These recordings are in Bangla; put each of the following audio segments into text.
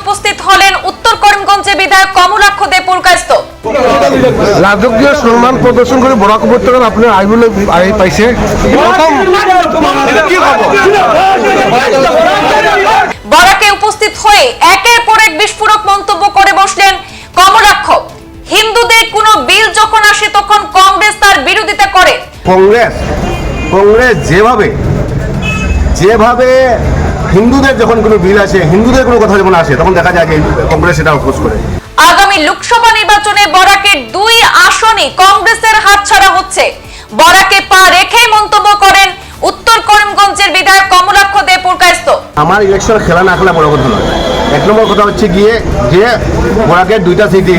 উপস্থিত হলেন উত্তর করিমগঞ্জে বিধায়ক কমলাক্ষ দে পুরকাস্ত রাজকীয় সম্মান প্রদর্শন করে বরাক উপত্যকার আপনি আইবলে আই পাইছে। বরাকে উপস্থিত হয়ে একের পর এক বিস্ফোরক মন্তব্য করে বসলেন কমলাক্ষ। হিন্দুদের কোনো বিল যখন আসে তখন কংগ্রেস তার বিরোধিতা করে। কংগ্রেস কংগ্রেস যেভাবে যেভাবে হিন্দুদের যখন কোনো বিল আসে হিন্দুদের কোনো কথা যখন আসে তখন দেখা যায় যে কংগ্রেস সেটা অপোজ করে। আগামী লোকসভা নির্বাচনে বরাকের দুই আসনে কংগ্রেসের হাতছাড়া হচ্ছে। বরাকে পা রেখেই মন্তব্য করেন উত্তর করিমগঞ্জের বিধায়ক কমলাক্ষ দে পুরকাস্ত আমার ইলেকশন খেলা না খেলা বড় কথা নয়। এক নম্বর কথা হচ্ছে গিয়ে যে ওনাকে দুইটা সিটি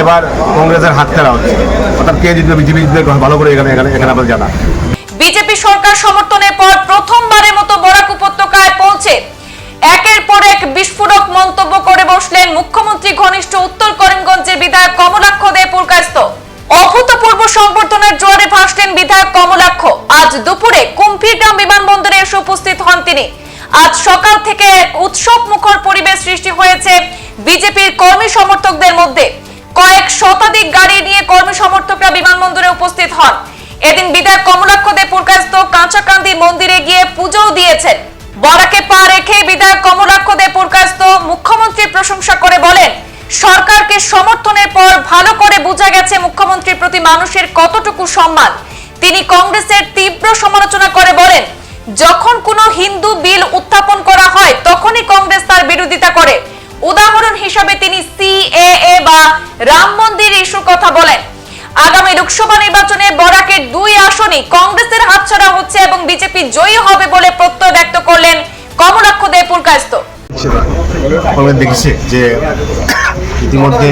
এবার কংগ্রেসের হাত ছাড়া হচ্ছে। অর্থাৎ কে জিতবে বিজেপি জিতবে ভালো করে এখানে এখানে এখানে আমাদের জানা। বিজেপি সরকার সমর্থনের পর প্রথমবারের মুখ্যমন্ত্রী ঘনিষ্ঠ উত্তর করিমগঞ্জের বিধায়ক কমলাক্ষ দে পুরকাস্ত অভূতপূর্ব সংবর্ধনার জোয়ারে ভাসলেন বিধায়ক কমলাক্ষ। আজ দুপুরে কুম্ভীরগ্রাম বিমানবন্দরে এসে উপস্থিত হন তিনি। আজ সকাল থেকে এক উৎসব মুখর পরিবেশ সৃষ্টি হয়েছে বিজেপির কর্মী সমর্থকদের মধ্যে। কয়েক শতাধিক গাড়ি নিয়ে কর্মী সমর্থকরা বিমানবন্দরে উপস্থিত হন। এদিন বিধায়ক কমলাক্ষ দে পুরকাস্ত কাঁচাকান্দি মন্দিরে গিয়ে পুজোও দিয়েছেন। বরাকে পা রেখে বিধায়ক কমলাক্ষ দে পুরকাস্ত মুখ্যমন্ত্রীর প্রশংসা করে বলেন, সরকারকে সমর্থনের পর ভালো করে বোঝা গেছে মুখ্যমন্ত্রীর প্রতি মানুষের কতটুকু সম্মান। তিনি কংগ্রেসের তীব্র সমালোচনা করে বলেন, যখন কোনো হিন্দু বিল উত্থাপন করা হয়, তখনই কংগ্রেস তার বিরোধিতা করে। উদাহরণ হিসাবে তিনি সিএএ বা রাম মন্দির ইস্যুর কথা বলেন। আগামী লোকসভা নির্বাচনে বরাকের দুই আসনে কংগ্রেসের হাতছাড়া হচ্ছে এবং বিজেপি জয়ী হবে বলে প্রত্যয় ব্যক্ত করলেন কমলাক্ষ দে পুরকাস্ত দেখেছে যে ইতিমধ্যে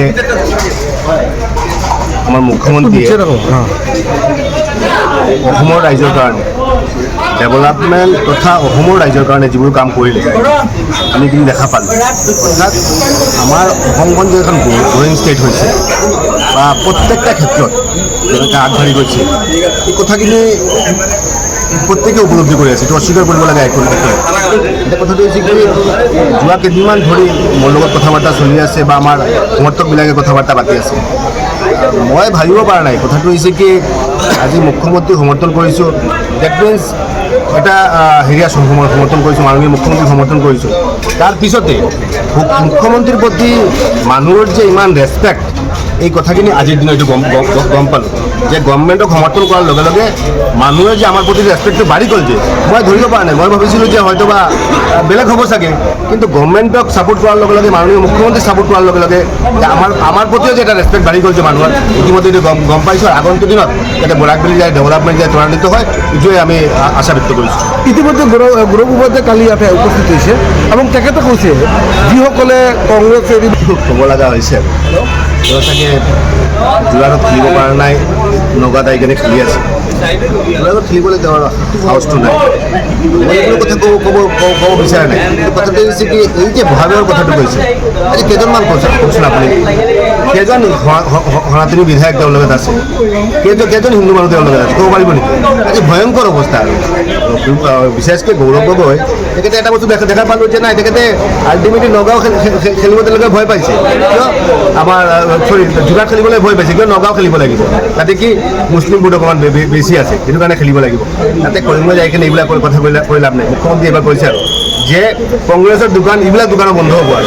আমার হ্যাঁ। অসমৰ ৰাইজৰ কাৰণে, ডেভেলপমেণ্ট তথা অসমৰ ৰাইজৰ কাৰণে যিবোৰ কাম কৰিলে, আমি কিন্তু দেখা পালোঁ। অৰ্থাৎ আমাৰ অসমখন যে এখন গ্ৰয়িং ষ্টেট হৈছে, বা প্ৰত্যেকটা ক্ষেত্ৰত যেনেকৈ আগবাঢ়ি গৈছে, এই কথাখিনি প্ৰত্যেকে উপলব্ধি কৰি আছে, এইটো অস্বীকাৰ কৰিব লাগে একো ক্ষেত্ৰত এতিয়া কথাটো হৈছে কি, যোৱা কেইদিনমান ধৰি মোৰ লগত কথা বাৰ্তা চলি আছে বা আমাৰ সমৰ্থকবিলাকে কথা বাৰ্তা পাতি আছে। মই ভাবিব পৰা নাই, কথাটো হৈছে কি আজি মুখ্যমন্ত্ৰী সমৰ্থন কৰিছোঁ ডেট মিনছ এটা হেৰিয়া সম- সমৰ্থন কৰিছোঁ মাননীয় মুখ্যমন্ত্ৰীক সমৰ্থন কৰিছোঁ তাৰপিছতে মুখ্যমন্ত্ৰীৰ প্ৰতি মানুহৰ যে ইমান ৰেচপেক্ট এই কথাখিনি আজিৰ দিনত এইটো গম গম- পালোঁ। যে গভৰ্ণমেণ্টক সমৰ্থন কৰাৰ লগে লগে মানুহে যে আমাৰ প্ৰতি ৰেচপেক্টটো বাঢ়ি গ'ল যে মই ধৰিব পৰা নাই। মই ভাবিছিলোঁ যে হয়তো বা বেলেগ হ'ব চাগে। কিন্তু গভৰ্ণমেণ্টক ছাপোৰ্ট কৰাৰ লগে লগে মাননীয় মুখ্যমন্ত্ৰীক ছাপোৰ্ট কৰাৰ লগে লগে যে আমাৰ আমাৰ প্ৰতিও যে এটা ৰেচপেক্ট বাঢ়ি গ'ল যে মানুহৰ ইতিমধ্যে এইটো গম গম পাইছোঁ আগন্তুক দিনত যাতে বৰাকবেলি যায় ডেভেলপমেণ্ট যায় ত্বৰান্বিত হয় এইটোৱে আমি আশা ব্যক্ত কৰিছোঁ। ইতিমধ্যে গৌৰৱ গৌৰৱ উপাধ্যায় কালি ইয়াতে উপস্থিত হৈছে। এবং তেখেতে কৈছে যিসকলে কংগ্ৰেছ এৰি ক'ব লগা হৈছে। তেওঁ চাগে যোৰহাটত খেলিব পৰা নাই নগাঁৱত আহি কেনে খেলি আছে। যোৰহাটত খেলিবলৈ তেওঁৰ হাউচটো নাই। মই কথা ক'ব ক'ব ক'ব- বিচৰা নাই। কথাটো হৈছে কি, এই যে বহাগৰ কথাটো কৈছে আজি কেইজনমান কৈছে কওকচোন আপুনি। স- সনাতনী বিধায়ক তেওঁৰ লগত আছে? কেইজন কেইজন হিন্দু মানুহ তেওঁৰ আছে? ক'ব পাৰিব নেকি? আজি ভয়ংকৰ অৱস্থা। বিশেষকৈ গৌৰৱ গগৈ, তেখেতে এটা বস্তু দেখা দেখা পালোঁ যে নাই, তেখেতে আল্টিমেটলি নগাঁও খেল- খেল- খেল- খেলিব তেওঁলোকে ভয় পাইছে। কিয়? আমাৰ চৰি যোৰহাট খেলিবলৈ ভয় পাইছে। কিয়? নগাঁও খেলিব লাগিব। তাতে কি মুছলিম ভোট অকণমান বেছি আছে। সেইটো কাৰণে খেলিব লাগিব। তাতে কৰিমগঞ্জ যাই কিনে এইবিলাক কথা কৰি লাভ নাই। মুখ্যমন্ত্ৰী এইবাৰ কৈছে আৰু যে কংগ্ৰেছৰ দোকান, এইবিলাক দোকানো বন্ধ হ'ব আৰু।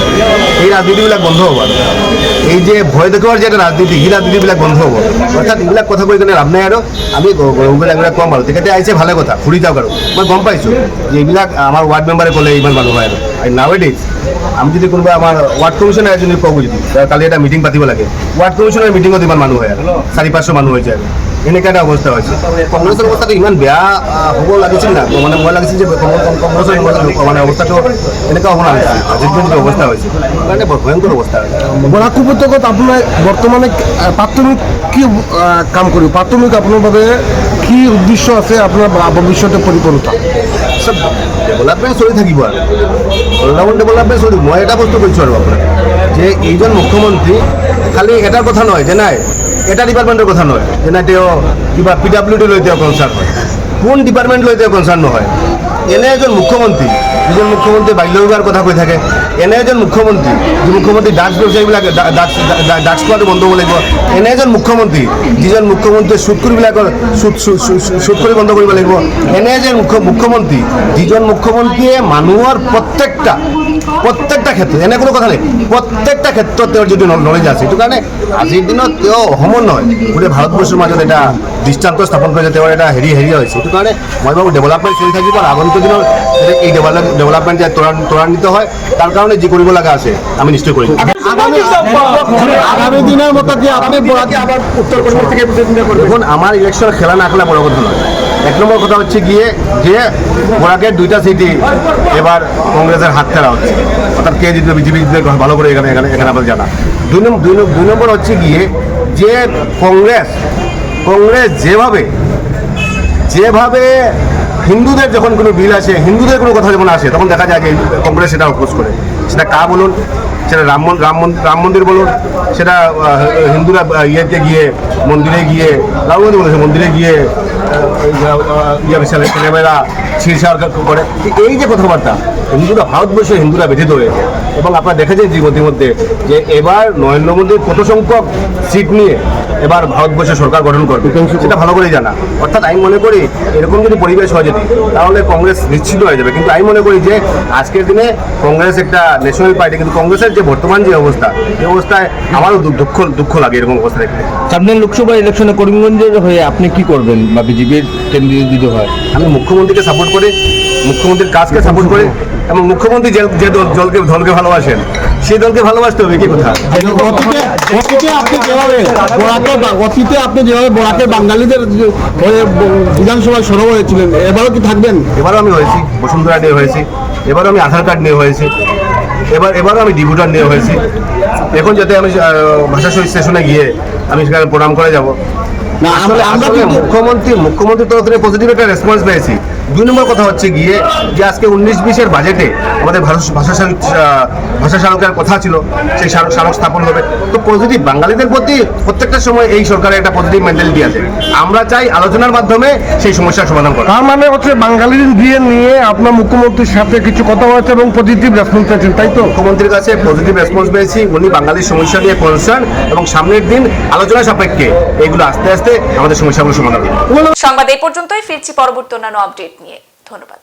এই ৰাজনীতিবিলাক বন্ধ হ'ব আৰু। এই যে ভয় দেখুওৱাৰ যে এটা ৰাজনীতি সেই ৰাজনীতিবিলাক বন্ধ হ'ব। অৰ্থাৎ এইবিলাক কথা কৈ কিনে লাভ নাই আৰু আমি এইবিলাক ক'ম আৰু। তেখেতে আহিছে, ভালে কথা। ফুৰি যাওক আৰু। মই গম পাইছোঁ যে এইবিলাক আমাৰ ৱাৰ্ড মেম্বাৰে ক'লে ইমান মানুহ হয় আৰু। নাও ডেজ আমি যদি কোনোবা আমাৰ ৱাৰ্ড কমিশ্যনাৰ এজনী কব যদি কালি এটা মিটিং পাতিব লাগে। ৱাৰ্ড কমিশ্যনাৰ মিটিঙত ইমান মানুহ হয় আৰু। চাৰি, পাঁচশো মানুহ হৈ যায় আৰু। এনেকুৱা এটা অৱস্থা হৈছে কংগ্ৰেছৰ অৱস্থাটো ইমান বেয়া হ'ব লাগিছিল না। মানে মই লাগিছিল যে কংগ্ৰেছৰ মানে অৱস্থাটো এনেকুৱা হ'ব নালাগিছিল আজিৰ অৱস্থা হৈছে। সেইকাৰণে বৰ ভয়ংকৰ অৱস্থা হৈছে। বৰাক উপত্যকাত আপোনাৰ বৰ্তমানে প্ৰাথমিক কি কাম কৰিব? প্ৰাথমিক আপোনাৰ বাবে কি উদ্দেশ্য আছে আপোনাৰ ভৱিষ্যতে পৰিপূৰ্ণতা? চব ডেভেলপমেণ্ট চলি থাকিব আৰু। অলৰাউণ্ড ডেভেলপমেণ্ট চলিব মই এটা বস্তু কৈছোঁ আৰু আপোনাক। যে এইজন মুখ্যমন্ত্ৰী খালি এটার কথা নহয় যে নাই এটা ডিপাৰ্টমেণ্টৰ কথা নহয় যে নাই তেওঁ কিবা পি ডাব্লিউ ডি লৈ তেওঁ হয়। কোন ডিপাৰ্টমেণ্ট লৈ তেওঁ কনচাৰ্ণ নহয়? এনে এজন মুখ্যমন্ত্ৰী দুজন মুখ্যমন্ত্রী বাল্য বিবাহের কথা কৈ থাকে, এনে এজন মুখ্যমন্ত্ৰী যি মুখ্যমন্ত্ৰী ড্ৰাগছ ব্যৱসায়ীবিলাকে ড্ৰাগছ খোৱাটো বন্ধ কৰিব লাগিব, এনে এজন মুখ্যমন্ত্ৰী যিজন মুখ্যমন্ত্ৰীয়ে সুদ সু- সু- সু- বন্ধ কৰিব লাগিব, এনে এজন মুখ্য মুখ্যমন্ত্ৰী যিজন মুখ্যমন্ত্ৰীয়ে মানুহৰ প্ৰত্যেকটা প্ৰত্যেকটা ক্ষেত্ৰত, এনে কোনো কথা নাই, প্ৰত্যেকটা ক্ষেত্ৰত তেওঁৰ যিটো নলেজ আছে, সেইটো কাৰণে আজিৰ দিনত তেওঁ অসমৰ নহয়, গোটেই ভাৰতবৰ্ষৰ মাজত এটা দৃষ্টান্ত স্থাপন কৰিছে, তেওঁৰ এটা হেৰি হেৰি হৈছে সেইটো কাৰণে মই ভাবোঁ ডেভেলপমেণ্ট চলি থাকিব আগন্তুক যাতে এই ডেভেলপ ডেভেলপমেণ্ট যে ত্বৰান- হয় তাৰ কাৰণে যি কৰিব লগা আছে আমি নিশ্চয় কৰিম আগামী আগামী দিনের মতো কি আপনি আবার উত্তর থেকে দেখুন আমার ইলেকশন খেলা না খেলা বড় কথা নয়। এক নম্বর কথা হচ্ছে গিয়ে যে বরাকের দুইটা সিটি এবার কংগ্রেসের হাত ফেরা হচ্ছে। অর্থাৎ কে জিতবে বিজেপি জিতবে ভালো করে এখানে এখানে এখানে আমাদের জানা। দুই নম্বর দুই নম্বর- দুই নম্বর হচ্ছে গিয়ে যে কংগ্রেস কংগ্রেস যেভাবে যেভাবে হিন্দুদের যখন কোনো বিল আসে, হিন্দুদের কোনো কথা যখন আসে, তখন দেখা যায় যে কংগ্রেস সেটা অপোজ করে। সেটা কা বলুন, সেটা রাম রাম রাম মন্দির বলুন, সেটা হিন্দুরা ইয়েতে গিয়ে, মন্দিরে গিয়ে, রাম মন্দির বলেছে মন্দিরে গিয়ে ছেলেমেয়েরা ছিড়ছাড় করে। এই যে কথাবার্তা হিন্দুরা ভারতবর্ষে হিন্দুরা ব্যথিত হয়েছে এবং আপনারা দেখেছেন যে ইতিমধ্যে যে এবার নরেন্দ্র মোদীর কত সংখ্যক সিট নিয়ে এবার ভারতবর্ষে সরকার গঠন করবে সেটা ভালো করেই জানা। অর্থাৎ আমি মনে করি এরকম যদি পরিবেশ হয় যদি তাহলে কংগ্রেস নিশ্চিত হয়ে যাবে। কিন্তু আমি মনে করি যে আজকের দিনে কংগ্রেস একটা ন্যাশনাল পার্টি কিন্তু কংগ্রেসের যে বর্তমান যে অবস্থা এই অবস্থায় আমারও দুঃখ দুঃখ লাগে এরকম অবস্থা দেখলে সামনের লোকসভা ইলেকশনে করিমগঞ্জের হয়ে আপনি কি করবেন বা বিজেপির কেন্দ্রীয় যদি হয়? আমি মুখ্যমন্ত্রীকে সাপোর্ট করি মুখ্যমন্ত্রীর কাজকে সাপোর্ট করি এবং মুখ্যমন্ত্রী যে যে দল- দলকে দলকে ভালোবাসেন সেই দলকে ভালোবাসতে হবে কি কথা? অতীতে আপনি যেভাবে বরাকে অতীতে আপনি যেভাবে বরাকে বাঙালিদের হয়ে বিধানসভায় সরব হয়েছিলেন এবারও কি থাকবেন? এবারও আমি হয়েছি বসুন্ধরা নিয়ে হয়েছি এবারও আমি আধার কার্ড নিয়ে হয়েছি এবার এবারও আমি ডিভোটার নিয়ে হয়েছি। এখন যাতে আমি ভাষা স্টেশনে গিয়ে আমি সেখানে প্রণাম করে যাব না, আসলে আমরা- মুখ্যমন্ত্রী মুখ্যমন্ত্রীর তরফ থেকে পজিটিভ একটা রেসপন্স পেয়েছি। দুই নম্বর কথা হচ্ছে গিয়ে যে আজকে উনিশ বিশের বাজেটে আমাদের ভাষা ভাষা ভাষা স্মারকের কথা ছিল সেই স্মারক স্মারক স্থাপন হবে। তো পজিটিভ বাঙালিদের প্রতি প্রত্যেকটা সময় এই সরকারের একটা পজিটিভ মেন্টালিটি আছে। আমরা চাই আলোচনার মাধ্যমে সেই সমস্যার সমাধান করা। তার মানে হচ্ছে বাঙালির বিয়ে নিয়ে আপনার মুখ্যমন্ত্রীর সাথে কিছু কথা হয়েছে এবং পজিটিভ রেসপন্স পেয়েছেন তাই তো? মুখ্যমন্ত্রীর কাছে পজিটিভ রেসপন্স পেয়েছি। উনি বাঙালির সমস্যা নিয়ে কনসার্ন এবং সামনের দিন আলোচনা সাপেক্ষে এগুলো আস্তে আস্তে আমাদের সমস্যাগুলো সমাধান সংবাদ এই পর্যন্তই ফিরছি পরবর্তী অন্যান্য আপডেট নিয়ে। ধন্যবাদ।